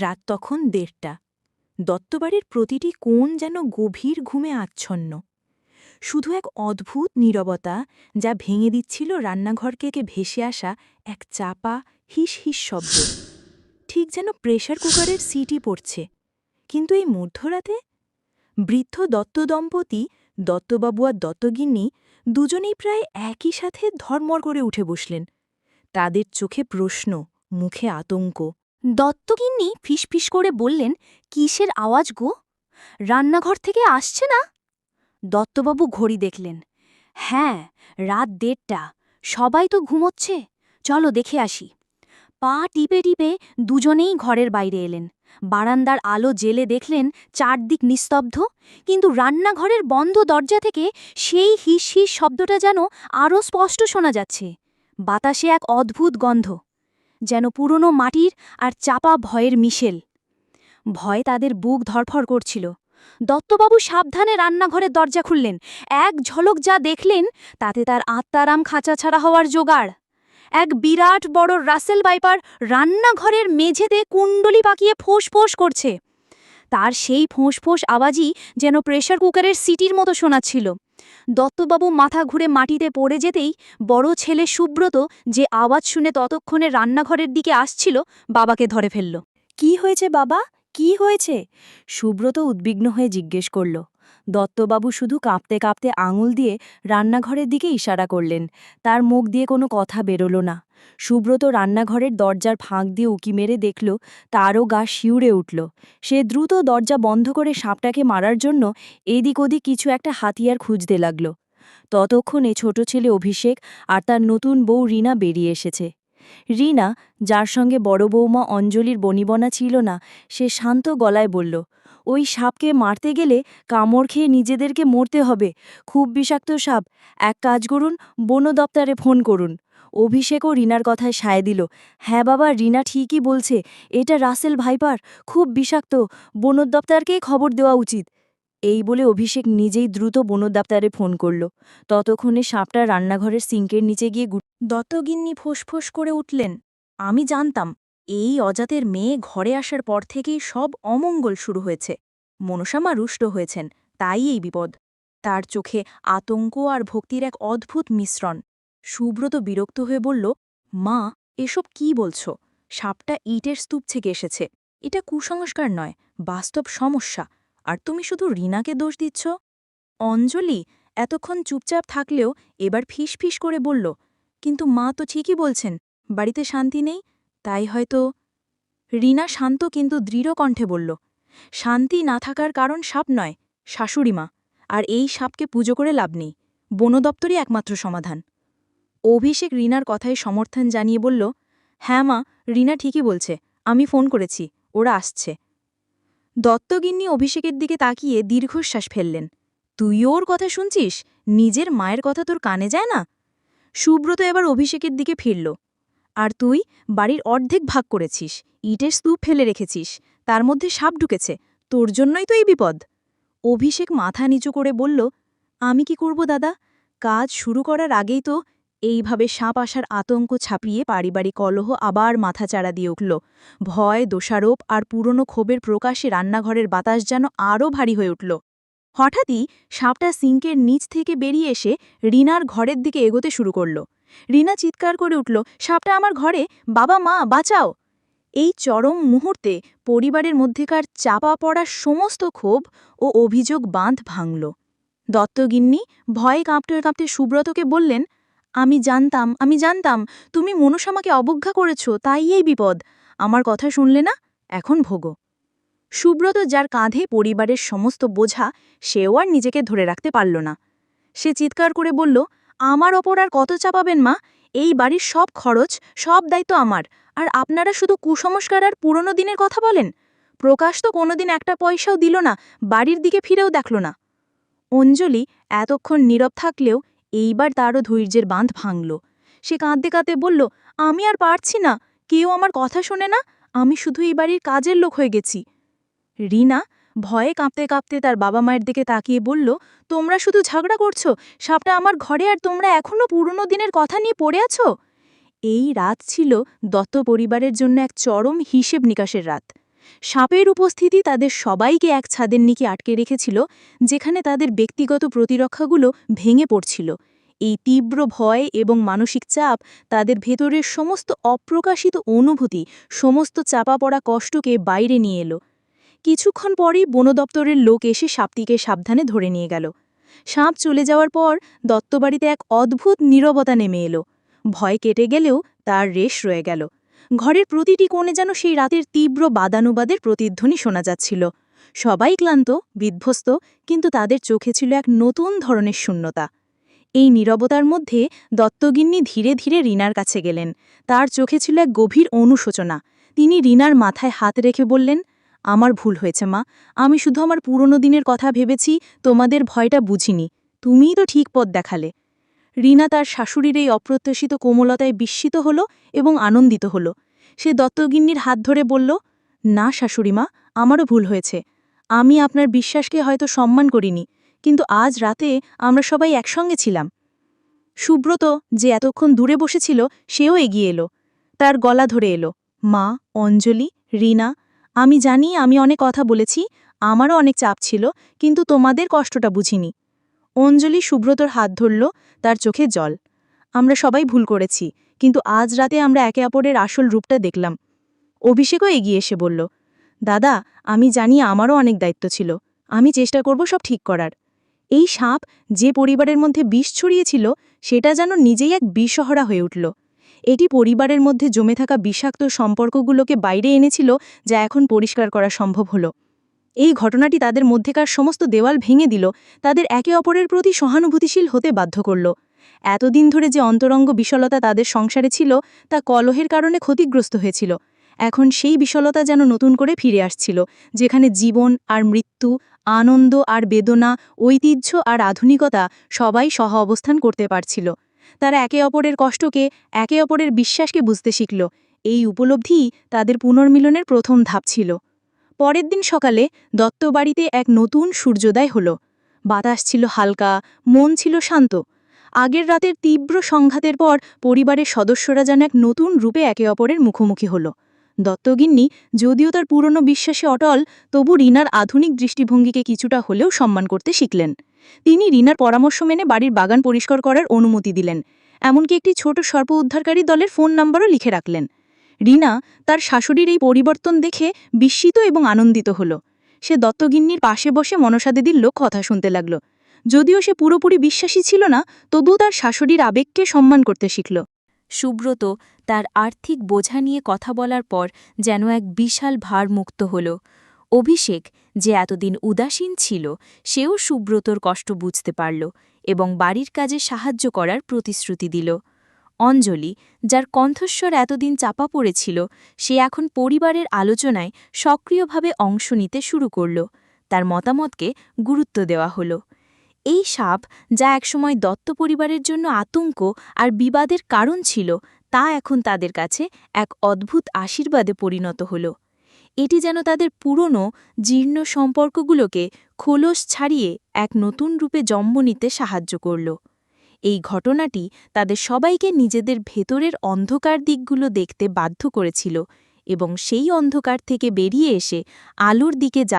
রাত তখন দেড়টা। দত্তবাড়ির প্রতিটি কোণ যেন গভীর ঘুমে আচ্ছন্ন। শুধু এক অদ্ভুত নীরবতা যা ভেঙে দিচ্ছিল রান্নাঘরকে ভেসে আসা এক চাপা হিস হিস শব্দ। ঠিক যেন প্রেশার কুকারের সিটি পড়ছে। কিন্তু এই মধ্যরাতে? বৃদ্ধ দত্ত দম্পতি, দত্তবাবু আর দত্তগিন্নি দুজনেই প্রায় একই সাথে ধর্মর করে উঠে বসলেন। তাদের চোখে প্রশ্ন, মুখে আতঙ্ক। দত্তগিন্নি ফিসফিস করে বললেন, কিসের আওয়াজ গো? রান্নাঘর থেকে আসছে না? দত্তবাবু ঘড়ি দেখলেন। হ্যাঁ রাত দেড়টা। সবাই তো ঘুমোচ্ছে। চলো দেখে আসি। পা টিপে টিপে দুজনেই ঘরের বাইরে এলেন। বারান্দার আলো জেলে দেখলেন চারদিক নিস্তব্ধ, কিন্তু রান্নাঘরের বন্ধ দরজা থেকে সেই হিস হিস শব্দটা যেন আরও স্পষ্ট শোনা যাচ্ছে। বাতাসে এক অদ্ভুত গন্ধ। যেন পুরনো মাটির আর চাপা ভয়ের মিশেল। ভয় তাদের বুক ধরফর করছিল। দত্তবাবু সাবধানে রান্নাঘরের দরজা খুললেন। এক ঝলক যা দেখলেন, তাতে তার আত্মারাম খাঁচা ছাড়া হওয়ার জোগাড়। এক বিরাট বড় রাসেল বাইপার রান্নাঘরের মেঝেতে কুণ্ডলি পাকিয়ে ফোঁস করছে। তার সেই ফোঁস আওয়াজই যেন প্রেশার কুকারের সিটির মতো শোনাচ্ছিল। দত্তবাবু মাথা ঘুরে মাটিতে পড়ে যেতেই বড় ছেলে সুব্রত যে আওয়াজ শুনে ততক্ষণে রান্নাঘরের দিকে আসছিল, বাবাকে ধরে ফেলল। কি হয়েছে বাবা? কি হয়েছে? সুব্রত উদ্বিগ্ন হয়ে জিজ্ঞেস করল। দত্তবাবু শুধু কাঁপতে কাঁপতে আঙুল দিয়ে রান্নাঘরের দিকে ইশারা করলেন। তার মুখ দিয়ে কোনো কথা বেরোল না। সুব্রত রান্নাঘরের দরজার ফাঁক দিয়ে উকি মেরে দেখল, তারও গা শিউরে উঠল। সে দ্রুত দরজা বন্ধ করে সাপটাকে মারার জন্য এদিক ওদিক কিছু একটা হাতিয়ার খুঁজতে লাগল। ততক্ষণে ছোট ছেলে অভিষেক আর তার নতুন বউ রিনা বেরিয়ে এসেছে। রিনা, যার সঙ্গে বড় বৌমা অঞ্জলির বনিবনা ছিল না, সে শান্ত গলায় বলল ওই সাপকে মারতে গেলে কামড় খেয়ে নিজেদেরকে মরতে হবে। খুব বিষাক্ত সাপ। এক কাজ করুন, বন দপ্তরে ফোন করুন। অভিষেকও রিনার কথায় সায় দিল। হ্যাঁ বাবা, রিনা ঠিকই বলছে। এটা রাসেল ভাইপার। খুব বিষাক্ত। বন দপ্তরকেই খবর দেওয়া উচিত। এই বলে অভিষেক নিজেই দ্রুত বন দপ্তরে ফোন করল। ততক্ষণে সাপটা রান্নাঘরের সিঙ্কের নিচে গিয়ে দত্তগিন্নি ফোঁস করে উঠলেন। আমি জানতাম। এই অজাতের মেয়ে ঘরে আসার পর থেকেই সব অমঙ্গল শুরু হয়েছে। মনসামা রুষ্ট হয়েছেন, তাই এই বিপদ। তার চোখে আতঙ্ক আর ভক্তির এক অদ্ভুত মিশ্রণ। সুব্রত বিরক্ত হয়ে বলল, মা, এসব কি বলছো? সাপটা ইটের স্তূপ থেকে এসেছে। এটা কুসংস্কার নয়, বাস্তব সমস্যা। আর তুমি শুধু রিনাকে দোষ দিচ্ছ? অঞ্জলি এতক্ষণ চুপচাপ থাকলেও এবার ফিস ফিস করে বলল, কিন্তু মা তো ঠিকই বলছেন, বাড়িতে শান্তি নেই? তাই হয়তো রিনা শান্ত কিন্তু দৃঢ় কণ্ঠে বলল, শান্তি না থাকার কারণ সাপ নয়, শাশুড়ি মা, আর এই সাপকে পুজো করে লাভ নেই, বন দপ্তরই একমাত্র সমাধান। অভিষেক রিনার কথায় সমর্থন জানিয়ে বলল হ্যাঁ মা, রিনা ঠিকই বলছে, আমি ফোন করেছি, ওরা আসছে। দত্তগিন্নি অভিষেকের দিকে তাকিয়ে দীর্ঘশ্বাস ফেললেন তুইও ওর কথা শুনছিস? নিজের মায়ের কথা তোর কানে যায় না? সুব্রত এবার অভিষেকের দিকে ফিরল। আর তুই বাড়ির অর্ধেক ভাগ করেছিস, ইটের স্তূপ ফেলে রেখেছিস, তার মধ্যে সাপ ঢুকেছে, তোর জন্যই তো এই বিপদ। অভিষেক মাথা নিচু করে বলল, আমি কি করব দাদা? কাজ শুরু করার আগেই তো এইভাবে সাপ আসার আতঙ্ক ছাপিয়ে পারিবারিক কলহ আবার মাথাচাড়া দিয়ে উঠল। ভয়, দোষারোপ আর পুরনো ক্ষোভের প্রকাশে রান্নাঘরের বাতাস যেন আরও ভারী হয়ে উঠল। হঠাৎই সাপটা সিঙ্কের নিচ থেকে বেরিয়ে এসে রিনার ঘরের দিকে এগোতে শুরু করল। রিনা চিৎকার করে উঠল, সাপটা আমার ঘরে, বাবা, মা, বাঁচাও। এই চরম মুহূর্তে পরিবারের মধ্যেকার চাপা পড়া সমস্ত ক্ষোভ ও অভিযোগ বাঁধ ভাঙল। দত্তগিন্নি ভয়ে কাঁপতে কাঁপতে সুব্রতকে বললেন, আমি জানতাম আমি জানতাম, তুমি মনসামাকে অবজ্ঞা করেছ, তাই এই বিপদ। আমার কথা শুনলে না? এখন ভোগো। সুব্রত যার কাঁধে পরিবারের সমস্ত বোঝা, সেও আর নিজেকে ধরে রাখতে পারল না। সে চিৎকার করে বলল আমার ওপর আর কত চাপাবেন, মা? এই বাড়ির সব খরচ, সব দায়িত্ব আমার। আর আপনারা শুধু কুসংস্কার আর পুরনো দিনের কথা বলেন? প্রকাশ তো কোনোদিন একটা পয়সাও দিল না, বাড়ির দিকে ফিরেও দেখল না। অঞ্জলি এতক্ষণ নীরব থাকলেও এইবার তারও ধৈর্যের বাঁধ ভাঙল। সে কাঁদতে কাঁদতে বলল, আমি আর পারছি না। কেউ আমার কথা শোনে না? আমি শুধু এই বাড়ির কাজের লোক হয়ে গেছি। রিনা ভয়ে কাঁপতে কাঁপতে তার বাবা মায়ের দিকে তাকিয়ে বলল, তোমরা শুধু ঝগড়া করছ? সাপটা আমার ঘরে আর তোমরা এখনও পুরনো দিনের কথা নিয়ে পড়ে আছো? এই রাত ছিল দত্ত পরিবারের জন্য এক চরম হিসেব নিকাশের রাত। সাপের উপস্থিতি তাদের সবাইকে এক ছাদের নিকে আটকে রেখেছিল, যেখানে তাদের ব্যক্তিগত প্রতিরক্ষাগুলো ভেঙে পড়ছিল। এই তীব্র ভয় এবং মানসিক চাপ তাদের ভেতরের সমস্ত অপ্রকাশিত অনুভূতি, সমস্ত চাপা পড়া কষ্টকে বাইরে নিয়ে এলো। কিছুক্ষণ পরেই বন দপ্তরের লোক এসে সাপটিকে সাবধানে ধরে নিয়ে গেল। সাপ চলে যাওয়ার পর দত্তবাড়িতে এক অদ্ভুত নীরবতা নেমে এলো। ভয় কেটে গেলেও তার রেশ রয়ে গেল। ঘরের প্রতিটি কোণে যেন সেই রাতের তীব্র বাদানুবাদের প্রতিধ্বনি শোনা যাচ্ছিল। সবাই ক্লান্ত, বিধ্বস্ত, কিন্তু তাদের চোখে ছিল এক নতুন ধরনের শূন্যতা। এই নীরবতার মধ্যে দত্তগিন্নি ধীরে ধীরে রিনার কাছে গেলেন। তার চোখে ছিল এক গভীর অনুশোচনা। তিনি রিনার মাথায় হাত রেখে বললেন আমার ভুল হয়েছে, মা। আমি শুধু আমার পুরনো দিনের কথা ভেবেছি, তোমাদের ভয়টা বুঝিনি। তুমিই তো ঠিক পথ দেখালে। রিনা তার শাশুড়ির এই অপ্রত্যাশিত কোমলতায় বিস্মিত হল এবং আনন্দিত হল। সে দত্তগিন্নির হাত ধরে বলল, না শাশুড়িমা আমারও ভুল হয়েছে। আমি আপনার বিশ্বাসকে হয়তো সম্মান করিনি, কিন্তু আজ রাতে আমরা সবাই একসঙ্গে ছিলাম। সুব্রত যে এতক্ষণ দূরে বসেছিল, সেও এগিয়ে এলো। তার গলা ধরে এলো, মা, অঞ্জলি, রিনা আমি জানি, আমি অনেক কথা বলেছি, আমারও অনেক চাপ ছিল, কিন্তু তোমাদের কষ্টটা বুঝিনি। অঞ্জলি সুব্রতর হাত ধরল, তার চোখে জল। আমরা সবাই ভুল করেছি, কিন্তু আজ রাতে আমরা একে অপরের আসল রূপটা দেখলাম। অভিষেকও এগিয়ে এসে বলল, দাদা, আমি জানি আমারও অনেক দায়িত্ব ছিল, আমি চেষ্টা করব সব ঠিক করার। এই সাপ যে পরিবারের মধ্যে বিষ ছড়িয়েছিল, সেটা যেন নিজেই এক বিষহরা হয়ে উঠল। এটি পরিবারের মধ্যে জমে থাকা বিষাক্ত সম্পর্কগুলোকে বাইরে এনেছিল, যা এখন পরিষ্কার করা সম্ভব হলো। এই ঘটনাটি তাদের মধ্যেকার সমস্ত দেওয়াল ভেঙে দিল, তাদের একে অপরের প্রতি সহানুভূতিশীল হতে বাধ্য করল। এতদিন ধরে যে অন্তরঙ্গ বিশলতা তাদের সংসারে ছিল, তা কলহের কারণে ক্ষতিগ্রস্ত হয়েছিল। এখন সেই বিশলতা যেন নতুন করে ফিরে আসছিল, যেখানে জীবন আর মৃত্যু, আনন্দ আর বেদনা, ঐতিহ্য আর আধুনিকতা সবাই সহ অবস্থান করতে পারছিল। তারা একে অপরের কষ্টকে, একে অপরের বিশ্বাসকে বুঝতে শিখল। এই উপলব্ধিই তাদের পুনর্মিলনের প্রথম ধাপ ছিল। পরের দিন সকালে দত্তবাড়িতে এক নতুন সূর্যোদয় হল। বাতাস ছিল হালকা, মন ছিল শান্ত। আগের রাতের তীব্র সংঘাতের পর পরিবারের সদস্যরা যেন এক নতুন রূপে একে অপরের মুখোমুখি হল। দত্তগিন্নি, যদিও তার পুরনো বিশ্বাসে অটল, তবু রিনার আধুনিক দৃষ্টিভঙ্গিকে কিছুটা হলেও সম্মান করতে শিখলেন। তিনি রিনার পরামর্শ মেনে বাড়ির বাগান পরিষ্কার করার অনুমতি দিলেন, এমনকি একটি ছোট সর্প উদ্ধারকারী দলের ফোন নাম্বারও লিখে রাখলেন। রিনা তার শাশুড়ির এই পরিবর্তন দেখে বিস্মিত এবং আনন্দিত হল। সে দত্তগিন্নির পাশে বসে মনসাদিদির লোক কথা শুনতে লাগল। যদিও সে পুরোপুরি বিশ্বাসী ছিল না, তবুও তার শাশুড়ির আবেগকে সম্মান করতে শিখল। সুব্রত তার আর্থিক বোঝা নিয়ে কথা বলার পর যেন এক বিশাল ভার মুক্ত হল। অভিষেক যে এতদিন উদাসীন ছিল, সেও সুব্রতর কষ্ট বুঝতে পারল এবং বাড়ির কাজে সাহায্য করার প্রতিশ্রুতি দিল। অঞ্জলি, যার কণ্ঠস্বর এতদিন চাপা পড়েছিল, সে এখন পরিবারের আলোচনায় সক্রিয়ভাবে অংশ নিতে শুরু করল। তার মতামতকে গুরুত্ব দেওয়া হল। এই সাপ, যা একসময় দত্ত পরিবারের জন্য আতঙ্ক আর বিবাদের কারণ ছিল, তা এখন তাদের কাছে এক অদ্ভুত আশীর্বাদে পরিণত হল। এটি যেন তাদের পুরনো, জীর্ণ সম্পর্কগুলোকে খোলস ছাড়িয়ে এক নতুন রূপে জন্ম নিতে সাহায্য করল। এই ঘটনাটি তাদের সবাইকে নিজেদের ভেতরের অন্ধকার দিকগুলো দেখতে বাধ্য করেছিল এবং সেই অন্ধকার থেকে বেরিয়ে এসে আলোর দিকে যা